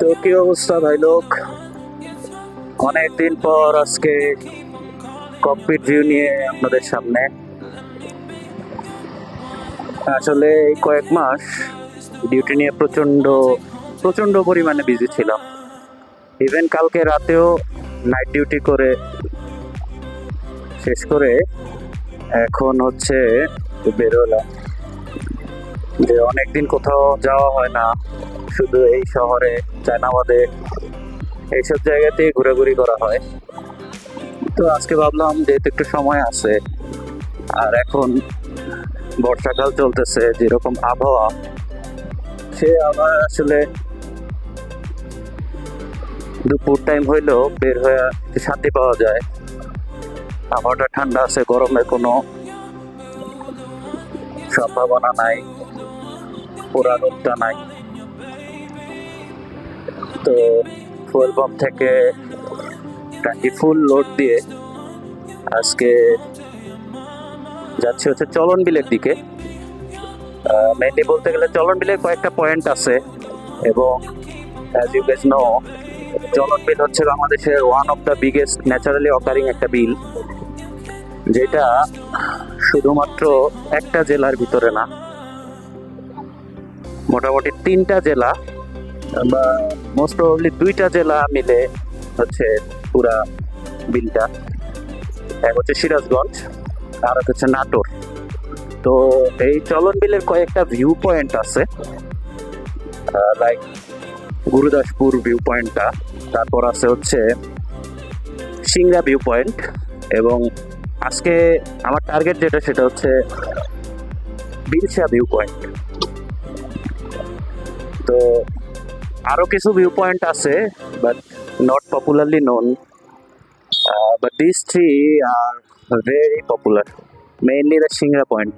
তো কি অবস্থা ভাই লোক অনেকদিন পর আজকে ককপিট ভিউ নিয়ে আপনাদের সামনে। আসলে এই কয়েক মাস ডিউটি নিয়ে প্রচণ্ড প্রচণ্ড পরিমাণে বিজি ছিলাম। ইভেন কালকে রাতেও নাইট ডিউটি করে শেষ করে এখন হচ্ছে বেরোলাম যে অনেকদিন কোথাও যাওয়া হয় না। শুধু এই শহরে চায়নাবাদে এইসব জায়গাতেই ঘোরাঘুরি করা হয়। তো আজকে ভাবলাম যেহেতু একটু সময় আছে, আর এখন বর্ষাকাল চলতেছে, যেরকম আবহাওয়া, সে আবার আসলে দুপুর টাইম হইলেও বের হয়ে শান্তি পাওয়া যায়। আবহাওয়াটা ঠান্ডা আছে, গরমে কোনো সম্ভাবনা নাই, পুরা রোদটা নাই। তো ফুয়েল পাম্প থেকে ট্যাঙ্কি ফুল লোড দিয়ে আজকে যাচ্ছি হচ্ছে চলন বিলের দিকে। মেনলি বলতে গেলে চলন বিলের কয়েকটা পয়েন্ট আছে এবং অ্যাজ ইউ গেস নো চলন বিল হচ্ছে বাংলাদেশের one of the biggest naturally occurring একটা বিল, যেটা শুধুমাত্র একটা জেলার ভিতরে না, মোটামুটি তিনটা জেলা বা মোস্ট প্রবাবলি দুইটা জেলা মিলে হচ্ছে পুরা বিলটা। এক হচ্ছে সিরাজগঞ্জ, আর হচ্ছে নাটোর। তো এই চলন বিলের কয়েকটা ভিউ পয়েন্ট আছে। লাইক গুরুদাসপুর ভিউ পয়েন্টটা তারপর আছে হচ্ছে সিংড়া ভিউ পয়েন্ট এবং আজকে আমার টার্গেট যেটা সেটা হচ্ছে বিলসা ভিউ পয়েন্ট তো আরও কিছু ভিউ পয়েন্ট আছে but not popularly known but this three are very popular mainly the Singra point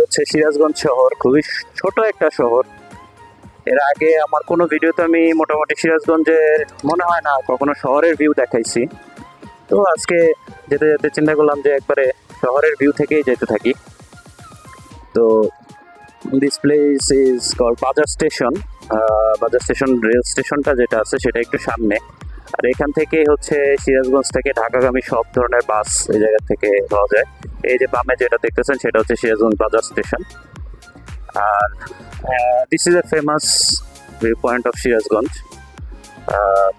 হচ্ছে সিরাজগঞ্জ শহর, খুবই ছোট একটা শহর। এর আগে আমার কোনো ভিডিওতে আমি মোটামুটি সিরাজগঞ্জের, মনে হয় না, কখনো শহরের ভিউ দেখাইছি। তো আজকে যেতে যেতে চিন্তা করলাম যে একবারে শহরের ভিউ থেকেই যেতে থাকি। তো this place is call Bazar station Bazar station rail স্টেশনটা যেটা আছে সেটা একটু সামনে। আর এখান থেকে হচ্ছে সিরাজগঞ্জ থেকে ঢাকাগামী সব ধরনের বাস এই জায়গা থেকে পাওয়া যায়। এই যে বামে যেটা দেখতেছেন সেটা হচ্ছে Sirajganj Bazar station R this is a famous view point of Sirajganj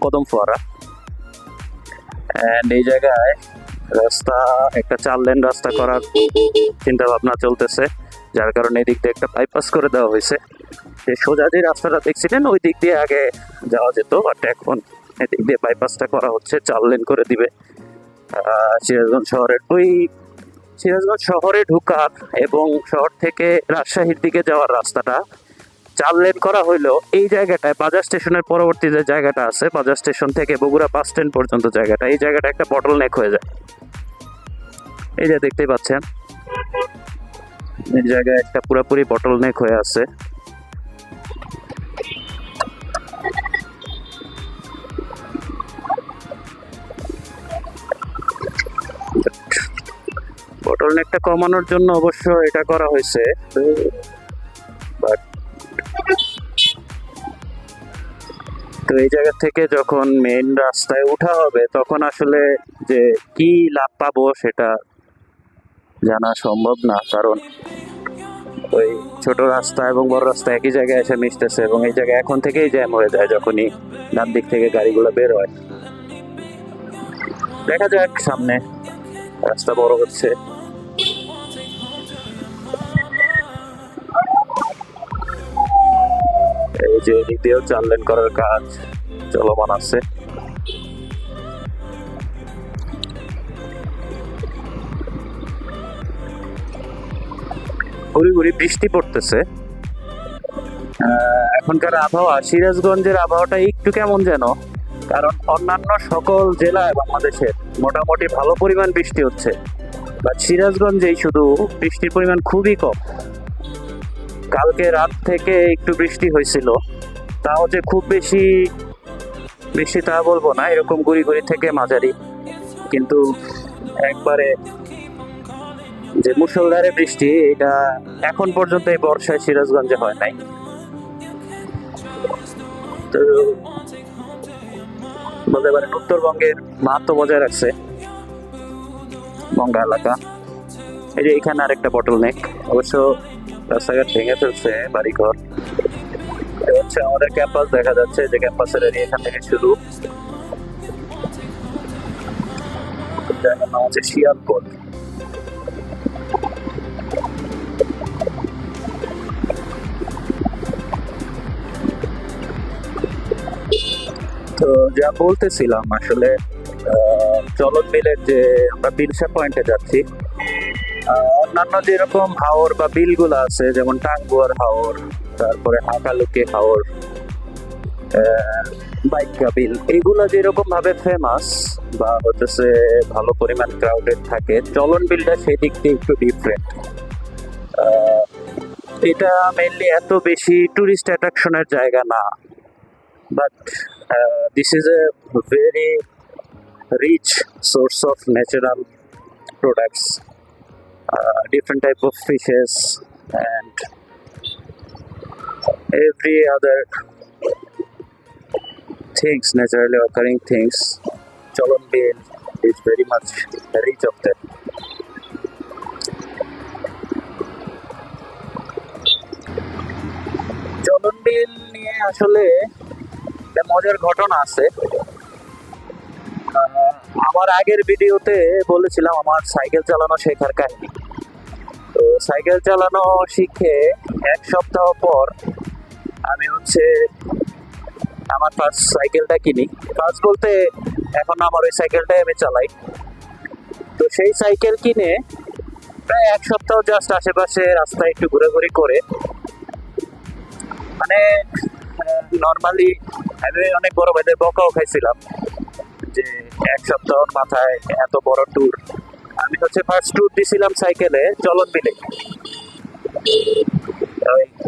Kadam Foara and এই জায়গায় রাস্তা, একটা চার লেন রাস্তা করার চিন্তা ভাবনা চলতেছে, যার কারণে এদিক দিয়ে একটা বাইপাস করে দেওয়া হয়েছে। যে সোজা যে রাস্তাটা দেখছিলেন, ওই দিক দিয়ে আগে যাওয়া যেত বাট এখন এদিক দিয়ে বাইপাসটা করা হচ্ছে, চার লেন করে দিবে। সিরাজগঞ্জ শহরের ওই সিরাজগঞ্জ শহরে ঢুকার এবং শহর থেকে রাজশাহীর দিকে যাওয়ার রাস্তাটা, চার লেন করা হইল এই জায়গাটায়, বাজার স্টেশনের পরবর্তী যে জায়গাটা আছে, বাজার স্টেশন থেকে বগুড়া বাস স্ট্যান্ড পর্যন্ত জায়গাটা, এই জায়গাটা একটা বটল নেক হয়ে যায়। এই যে দেখতেই পাচ্ছেন, এই জায়গায় একটা পুরোপুরি বটল নেক হয়ে আছে। বটল নেকটা কমানোর জন্য অবশ্য এটা করা হয়েছে। বাট তো এই জায়গা থেকে যখন মেইন রাস্তায় উঠা হবে, তখন আসলে যে কি লাভ পাবো সেটা জানা সম্ভব না। কারণ ওই ছোট রাস্তা এবং বড় রাস্তা একই জায়গায় এসে মিশতেছে এবং এই জায়গায় এখন থেকেই জ্যাম হয়ে যায় যখনই ডান দিক থেকে গাড়িগুলো বের হয়। দেখা যাক সামনে রাস্তা বড় হচ্ছে। এই যে চার লেন করার কাজ চলমান আছে। বৃষ্টি পড়তেছে। এখনকার আবহাওয়া, সিরাজগঞ্জের আবহাওয়াটা একটু কেমন যেন, কারণ অন্যান্য সকল জেলায় বাংলাদেশের মোটামুটি ভালো পরিমাণ বৃষ্টি হচ্ছে। বা সিরাজগঞ্জেই শুধু বৃষ্টির পরিমাণ খুবই কম। কালকে রাত থেকে একটু বৃষ্টি হয়েছিল। তাও যে খুব বেশি বৃষ্টি তা বলব না, এরকম গুড়ি গুড়ি থেকে মাঝারি। কিন্তু একবারে যে মুষলধারে বৃষ্টি, এটা এখন পর্যন্ত এই বর্ষায় সিরাজগঞ্জে হয় নাই। তো বলতে পারেন, উত্তরবঙ্গের মাহাত্ম বজায় রাখছে বঙ্গা এলাকা। এই যে এখানে আরেকটা বটল নেক অবশ্য রাস্তাঘাট ভেঙে ফেলছে বাড়িঘর। হচ্ছে আমাদের ক্যাম্পাস, দেখা যাচ্ছে যে ক্যাম্পাসের এরিয়া এখান থেকে শুরু। তো যা বলতেছিলাম আসলে চলন বিলের যে আমরা বিলসা পয়েন্টে যাচ্ছি অন্যান্য যেরকম হাওর বা বিলগুলো আছে যেমন টাঙ্গুয়ার হাওর তারপরে হাকালুকি হাওর বাইকা বিল এগুলো যেরকম ভাবে ফেমাস বা হচ্ছে ভালো পরিমাণ ক্রাউডেড থাকে চলন বিলটা সেদিক দিয়ে একটু ডিফারেন্ট এটা মেনলি এত বেশি টুরিস্ট অ্যাট্রাকশনের জায়গা না। But this is a very rich source of natural uh, different type of fishes, and every other things, naturally occurring things. Cholon Bill is very much rich of that. চলন বিল নিয়ে আসলে মজার ঘটনা আছে আমার আগের ভিডিওতে বলেছিলাম আমার সাইকেল চালানো শেখার কাহিনী। তো সাইকেল চালানো শিখে এক সপ্তাহ পর আমি হচ্ছে আমার ফার্স্ট সাইকেলটা কিনি। ফার্স্ট বলতে এখন আমার ওই সাইকেলটাই আমি চালাই। তো সেই সাইকেল কিনে প্রায় এক সপ্তাহ জাস্ট আশেপাশে রাস্তায় একটু ঘোরাঘুরি করে। মানে নর্মালি আমি অনেক বড় ভাইদের বকাও খাইছিলাম। যে এক সপ্তাহ মাথায় এত বড় ট্যুর আমি হচ্ছে ফার্স্ট ট্যুর দিছিলাম সাইকেলে চলন বিলে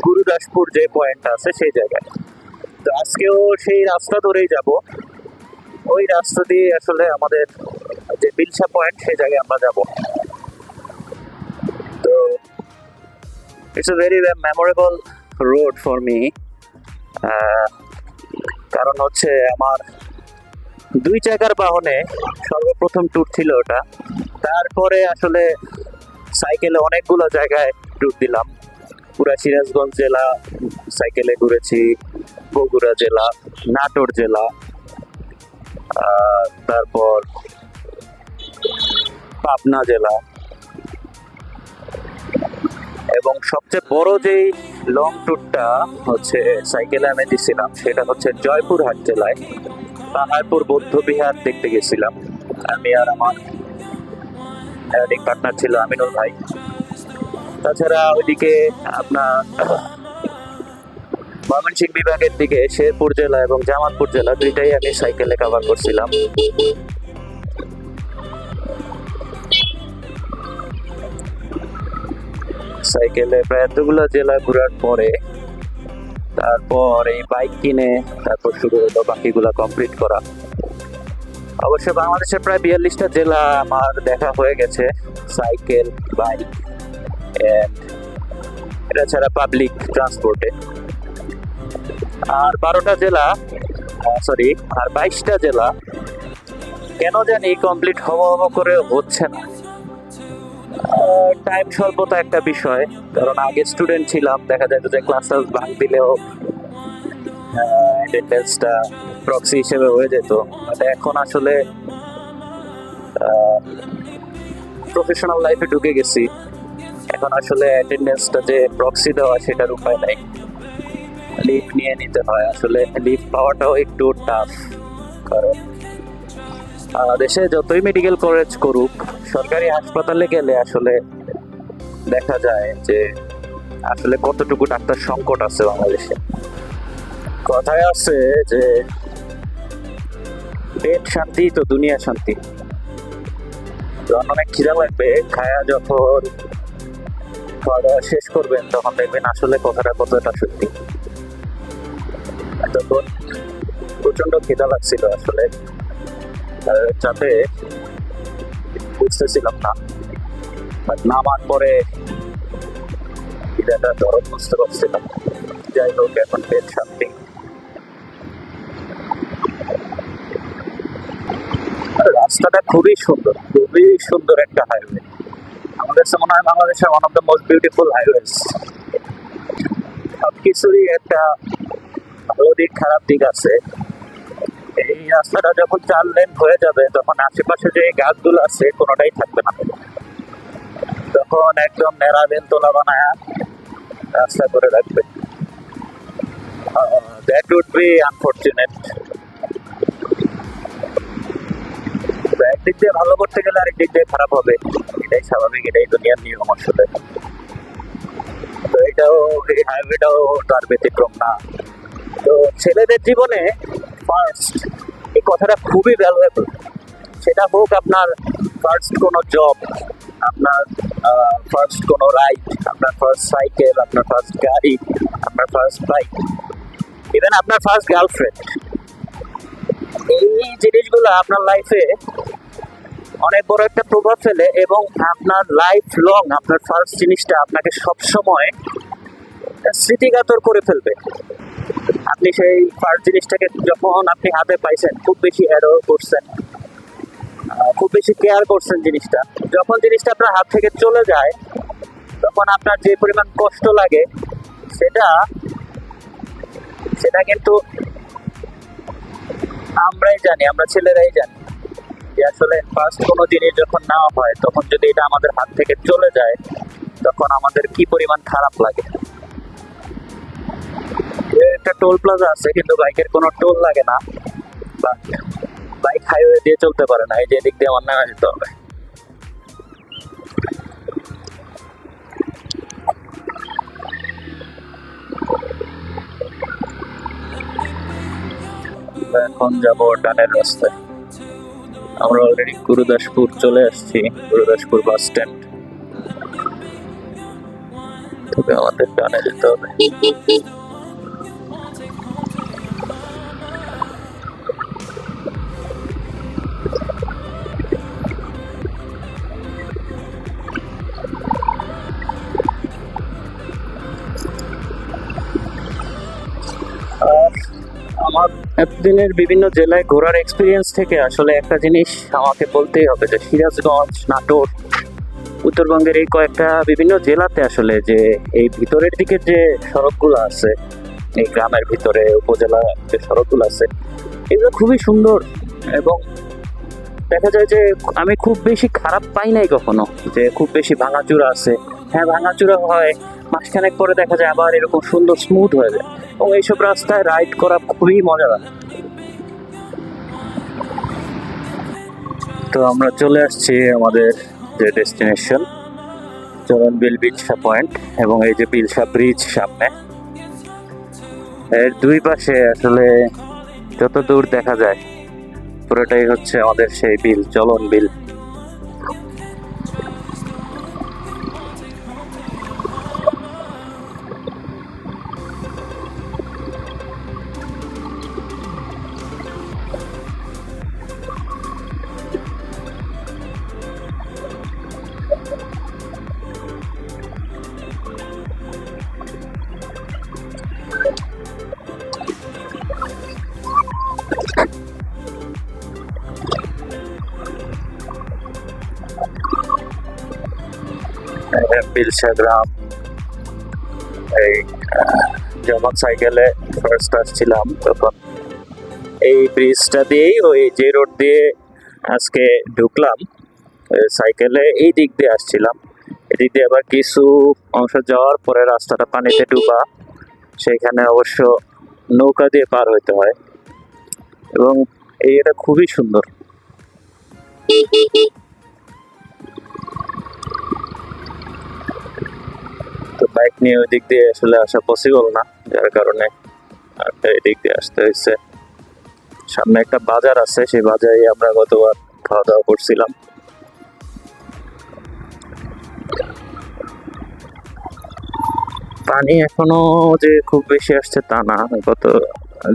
গুরুদাসপুর যে পয়েন্টটা আছে সেই জায়গায়। তো আজকেও সেই রাস্তা ধরেই যাব। ওই রাস্তা দিয়ে আসলে আমাদের যে বিলসা পয়েন্ট সেই জায়গায় আমরা যাব। তো it's a very memorable road for me কারণ হচ্ছে আমার দুই চাকার বাহনে সর্বপ্রথম ট্যুর ছিল ওটা। তারপরে আসলে সাইকেলে অনেকগুলো জায়গায় ট্যুর দিলাম। পুরা সিরাজগঞ্জ জেলা সাইকেলে ঘুরেছি, বগুড়া জেলা, নাটোর জেলা তারপর পাবনা জেলা। এবং সবচেয়ে বড় যেই লং ট্যুরটা হচ্ছে সাইকেলে আমি দিছিলাম, সেটা হচ্ছে জয়পুরহাট জেলায়। পাহাড়পুর বৌদ্ধ বিহার দেখতে গেছিলাম। আমি আর আমার রাইডিং পার্টনার ছিল আমিনুল ভাই। তাছাড়া ওইদিকে আপনার ময়মনসিংহ বিভাগের দিকে শেরপুর জেলা এবং জামালপুর জেলা দুইটাই আমি সাইকেলে কভার করছিলাম। সাইকেলে প্রায় এতগুলো জেলা ঘোরার পরে তারপর এই বাইক কিনে তারপর শুরু হলো বাকিগুলা কমপ্লিট করা। অবশ্য বাংলাদেশের প্রায় বিয়াল্লিশটা জেলা আমার দেখা হয়ে গেছে সাইকেল বাইক এটা ছাড়া পাবলিক ট্রান্সপোর্টে আর বারোটা জেলা সরি আর বাইশটা জেলা কেন জানি কমপ্লিট হওয়া হওয়া করে হচ্ছে না। টাইম স্বল্পতা একটা বিষয়, কারণ আগে স্টুডেন্ট ছিলাম, দেখা যেত যে ক্লাস টাস ভাঙ দিলেও অ্যাটেন্ডেন্সটা প্রক্সি হিসেবে হয়ে যেত। বাট এখন আসলে প্রফেশনাল লাইফে ঢুকে গেছি। এখন আসলে অ্যাটেন্ডেন্সটা যে প্রক্সি দেওয়া, সেটার উপায় নাই। লিভ নিয়ে নিতে হয়। আসলে লিভ পাওয়াটাও একটু টাফ কারণ দেশে যতই মেডিকেল কলেজ করুক, সরকারি হাসপাতালে গেলে আসলে দেখা যায় যে আসলে কতটুকু ডাক্তার সংকট আছে বাংলাদেশে। কথায় আছে যে পেট শান্তি তো দুনিয়া শান্তি। অনেক খিদা লাগবে, খায়া যখন খাওয়া দাওয়া শেষ করবেন, তখন দেখবেন আসলে কথাটা কতটা সত্যি। তখন প্রচণ্ড খিদা লাগছিল আসলে। যাতে বুঝতেছিলাম না। বাট নামার পরে খিদাটা দরদ বুঝতে পারছিলাম। যাই হোক, এখন পেট শান্তি। রাস্তাটা খুবই সুন্দর খুবই সুন্দর একটা হাইওয়ে আমাদের কাছে মনে হয় বাংলাদেশের one of the most beautiful highways সব কিছুরই একটা ভালো দিক, খারাপ দিক আছে। এই রাস্তাটা যখন চার লেন হয়ে যাবে, তখন আশেপাশে যে গাছগুলো আছে, কোনোটাই থাকবে না। তখন একদম নেড়াবেন তোলা বানায় রাস্তা করে রাখবে। দ্যাট উড বি আনফর্চুনেট একদিক দিয়ে ভালো করতে গেলে আরেক দিক দিয়ে খারাপ হবে। এটাই স্বাভাবিক, এটাই দুনিয়ার নিয়ম আসলে। তো এটাও, এই হাইওয়েটাও তার ব্যতিক্রম না। তো ছেলেদের জীবনে ফার্স্ট এই কথাটা খুবই ভ্যালুয়েবল সেটা হোক আপনার ফার্স্ট কোনো জব আপনার ফার্স্ট কোনো রাইড আপনার ফার্স্ট সাইকেল আপনার ফার্স্ট গাড়ি, আপনার ফার্স্ট বাইক ইভেন আপনার ফার্স্ট গার্লফ্রেন্ড এই জিনিসগুলো আপনার লাইফে অনেক বড় একটা প্রভাব ফেলে এবং আপনার লাইফ লং আপনার ফার্স্ট জিনিসটা আপনাকে সবসময় স্মৃতিকাতর করে ফেলবে। আপনি সেই ফার্স্ট জিনিসটাকে যখন আপনি হাতে পাইছেন, খুব বেশি অ্যাডো করছেন খুব বেশি কেয়ার করছেন জিনিসটা। যখন জিনিসটা আপনার হাত থেকে চলে যায়, তখন আপনার যে পরিমাণ কষ্ট লাগে, সেটা সেটা কিন্তু আমরাই জানি, আমরা ছেলেরাই জানি যে আসলে ফার্স্ট কোনো জিনিস যখন নেওয়া হয়, তখন যদি এটা আমাদের হাত থেকে চলে যায়, তখন আমাদের কি পরিমাণ খারাপ লাগে। একটা টোল প্লাজা আছে, কিন্তু বাইকের কোনো টোল লাগে না। বাইক হাইওয়ে দিয়ে চলতে পারে না, এই যে এদিক দিয়ে আমার নেওয়া যেতে হবে। এখন যাব ডানের রাস্তায়। আমরা অলরেডি গুরুদাসপুর চলে আসছি, গুরুদাসপুর বাস স্ট্যান্ড তবে আমাদের ডানে যেতে হবে। এতদিনের বিভিন্ন জেলায় ঘোরার এক্সপিরিয়েন্স থেকে আসলে একটা জিনিস আমাকে বলতেই হবে যে সিরাজগঞ্জ, নাটোর, উত্তরবঙ্গের এই কয়েকটা বিভিন্ন জেলাতে আসলে যে এই ভিতরের দিকের যে সড়কগুলো আছে, এই গ্রামের ভিতরে, উপজেলা যে সড়কগুলো আছে, এগুলো খুবই সুন্দর এবং দেখা যায় যে আমি খুব বেশি খারাপ পাই নাই কখনো যে খুব বেশি ভাঙাচুরা আছে। হ্যাঁ ভাঙাচুরা হয়, মাসখানেক পরে দেখা যায় আবার এরকম সুন্দর স্মুথ হয়ে যায়। এবং এইসব রাস্তায় রাইড করা খুবই মজাদার। তো আমরা চলে আসছি আমাদের যে ডেস্টিনেশন চরণবিল বিলসা পয়েন্ট এবং এই যে বিলসা ব্রিজ সামনে। এর দুই পাশে আসলে যত দূর দেখা যায়, পুরোটাই হচ্ছে আমাদের সেই বিল চলন বিল বিলসা গ্রাম এই যখন সাইকেলে ফার্স্ট আসছিলাম, তখন এই ব্রিজটা দিয়েই ওই যে রোড দিয়ে আজকে ঢুকলাম সাইকেলে এই দিক দিয়ে আসছিলাম। এদিক দিয়ে আবার কিছু অংশ যাওয়ার পরে রাস্তাটা পানিতে ডুবা, সেখানে অবশ্য নৌকা দিয়ে পার হইতে হয়। এবং এই এটা খুবই সুন্দর। তো বাইক নিয়ে ওই দিক দিয়ে আসলে আসা পসিবল না। যার কারণে একটা এদিক দিয়ে আসতে হয়েছে সামনে একটা বাজার আছে, সেই বাজারে আমরা গতবার খাওয়া দাওয়া করছিলাম। পানি এখনও যে খুব বেশি আসছে তা না। গত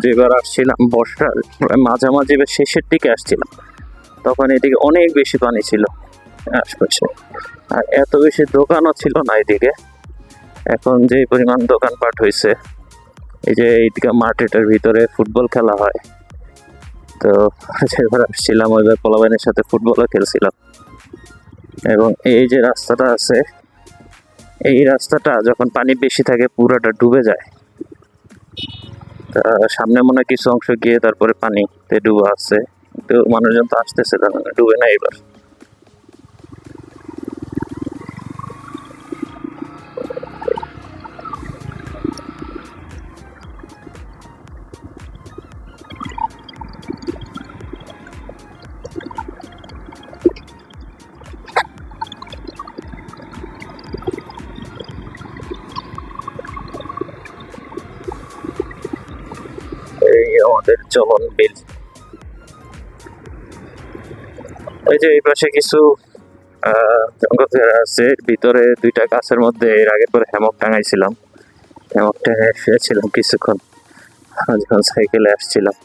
যেবার আসছিলাম বর্ষার মাঝামাঝি শেষের দিকে আসছিলাম। তখন এদিকে অনেক বেশি পানি ছিল। আশপাশে। আর এত বেশি দোকানও ছিল না এদিকে। এখন যে পরিমাণ দোকানপাট হয়েছে এই যে এইদিকে মার্কেটের ভিতরে ফুটবল খেলা হয়। তো যেবার আসছিলাম, ওইবার পোলাবাইনের সাথে ফুটবলও খেলছিলাম। এবং এই যে রাস্তাটা আছে, এই রাস্তাটা যখন পানি বেশি থাকে, পুরোটা ডুবে যায়। তা সামনে মনে কিছু অংশ গিয়ে তারপরে পানিতে ডুবে আছে। তো মানুষজন তো আসতেছে না ডুবে না এবার চলন বিল। এই যে এই পাশে কিছু আছে। ভিতরে দুইটা গাছের মধ্যে এর পরে টাঙাইছিলাম। টাঙায় কিছুক্ষণ। যখন সাইকেলে আসছিলাম।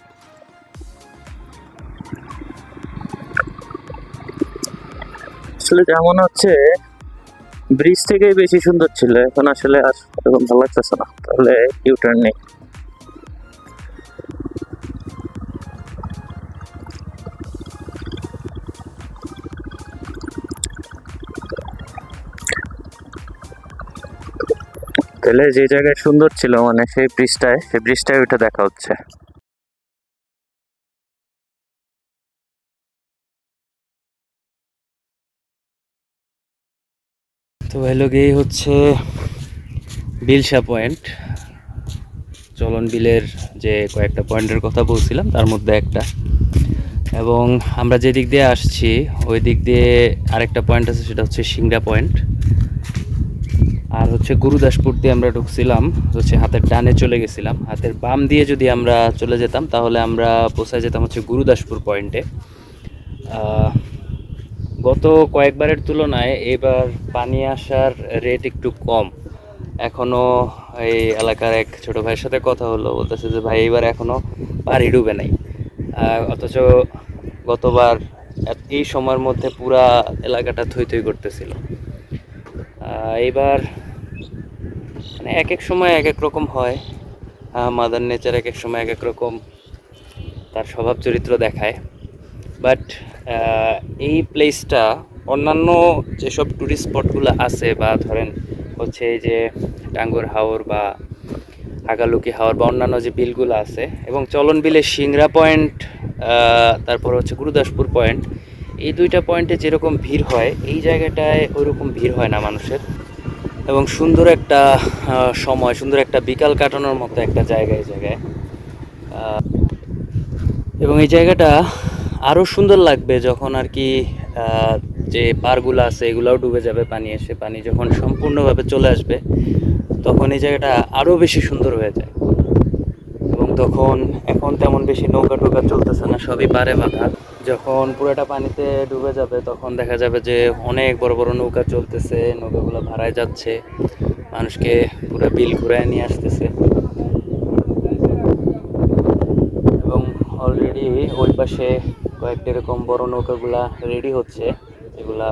আসলে যেমন হচ্ছে, ব্রিজ থেকেই বেশি সুন্দর ছিল। এখন আসলে আর এখন ভালো লাগতেছে না। তাহলে ইউটার্ন নেই। তাহলে যে জায়গায় সুন্দর ছিল মানে সেই ব্রিজটায় সেই ব্রিজটায় ওইটা দেখা হচ্ছে। তো ভাই লোক এই হচ্ছে বিলসা পয়েন্ট। চলন বিলের যে কয়েকটা পয়েন্টের কথা বলছিলাম, তার মধ্যে একটা। এবং আমরা যে দিক দিয়ে আসছি ওই দিক দিয়ে আরেকটা পয়েন্ট আছে, সেটা হচ্ছে সিংড়া পয়েন্ট। আর হচ্ছে গুরুদাসপুর দিয়ে আমরা ঢুকছিলাম, হচ্ছে হাতের ডানে চলে গেছিলাম। হাতের বাম দিয়ে যদি আমরা চলে যেতাম, তাহলে আমরা পৌঁছায় যেতাম হচ্ছে গুরুদাসপুর পয়েন্টে গত কয়েকবারের তুলনায় এবার পানি আসার রেট একটু কম। এখনও এই এলাকার এক ছোট ভাইয়ের সাথে কথা হলো, বলতেছে যে, ভাই, এবার এখনও পাড়ি ডুবে নাই। অথচ গতবার এই সময়ের মধ্যে পুরা এলাকাটা থই থই করতেছিল। আহ, এইবার মানে এক এক সময় এক এক রকম হয়। মাদার নেচার এক এক সময় এক এক রকম তার স্বভাব চরিত্র দেখায়। বাট এই প্লেসটা অন্যান্য যেসব ট্যুরিস্ট স্পটগুলো আছে বা ধরেন হচ্ছে যে টাঙ্গুর হাওর বা হাগালুকি হাওর বা অন্যান্য যে বিলগুলো আছে এবং চলন বিলে সিংড়া পয়েন্ট তারপর হচ্ছে গুরুদাসপুর পয়েন্ট এই দুইটা পয়েন্টে যেরকম ভিড় হয়, এই জায়গাটায় ওইরকম ভিড় হয় না মানুষের। এবং সুন্দর একটা সময়, সুন্দর একটা বিকাল কাটানোর মতো একটা জায়গা এই জায়গায়। এবং এই জায়গাটা আরও সুন্দর লাগবে যখন আর কি যে পারগুলো আছে, এগুলাও ডুবে যাবে পানি এসে, পানি যখন সম্পূর্ণভাবে চলে আসবে, তখন এই জায়গাটা আরও বেশি সুন্দর হয়ে যায়। তখন এখন তেমন বেশি নৌকা টোকা চলতেছে না, সবই পারে বাঁধা যখন পুরোটা পানিতে ডুবে যাবে, তখন দেখা যাবে যে অনেক বড় বড় নৌকা চলতেছে, নৌকাগুলো ভাড়ায় যাচ্ছে, মানুষকে পুরো বিল ঘুরায় নিয়ে আসতেছে। এবং অলরেডি ওই পাশে কয়েকটা এরকম বড় নৌকাগুলা রেডি হচ্ছে যেগুলা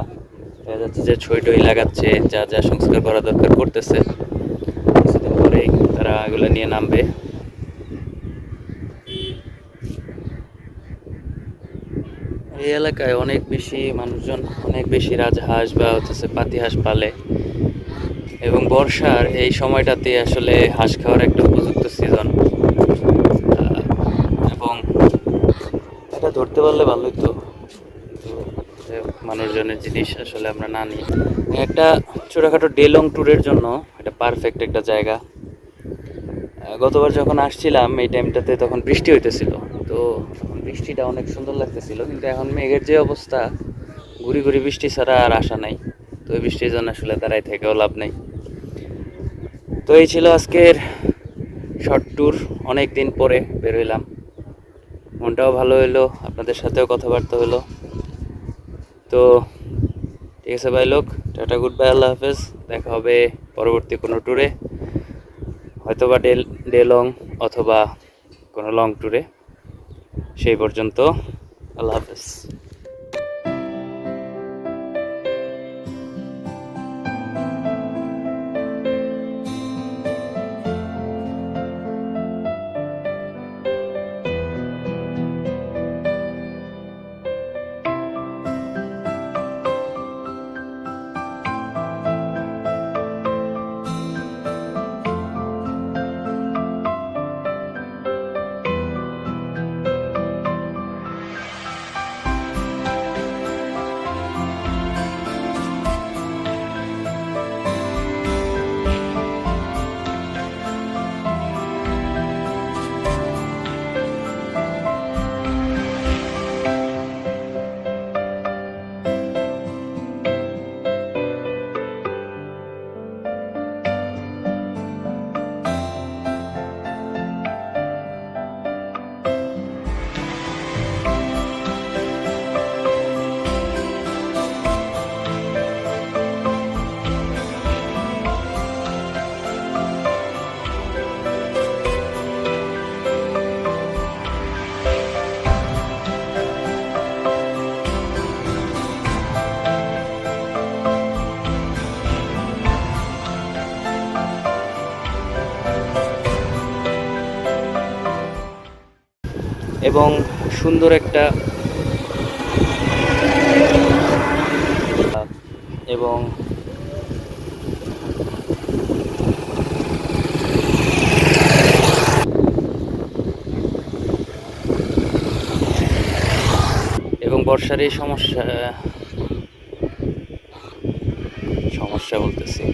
দেখা যাচ্ছে যে ছই টই লাগাচ্ছে, যা যা সংস্কার করা দরকার করতেছে। কিছুদিন পরেই তারা এগুলো নিয়ে নামবে। এই এলাকায় অনেক বেশি মানুষজন, অনেক বেশি রাজহাঁস বা হচ্ছে পাতি হাঁস পালে। এবং বর্ষার এই সময়টাতে আসলে হাঁস খাওয়ার একটা উপযুক্ত সিজন এবং এটা ধরতে পারলে ভালোই তো। মানুষজনের জিনিস আসলে আমরা না নিই। একটা ছোটোখাটো ডে লং ট্যুরের জন্য এটা পারফেক্ট একটা জায়গা। গতবার যখন আসছিলাম, এই টাইমটাতে তখন বৃষ্টি হইতেছিল। তো বৃষ্টিটা অনেক সুন্দর লাগতেছিল, কিন্তু এখন মেঘের যে অবস্থা, ঘুরি ঘুরি বৃষ্টি ছাড়া আর আশা নাই। তো ওই বৃষ্টির জন্য আসলে দাঁড়াই থেকেও লাভ নাই। তো এই ছিল আজকের শর্ট ট্যুর অনেক দিন পরে বেরোইলাম মনটাও ভালো হলো আপনাদের সাথেও কথাবার্তা হলো তো ঠিক আছে ভাই লোক, টাটা গুড বাই আল্লাহ হাফেজ। দেখা হবে পরবর্তী কোনো ট্যুরে হয়তো বা ডে ডে লং অথবা কোনো লং ট্যুরে সেই পর্যন্ত আল্লাহ হাফেজ। এবং সুন্দর একটা এবং এবং বর্ষার এই সমস্যা সমস্যা বলতেছি।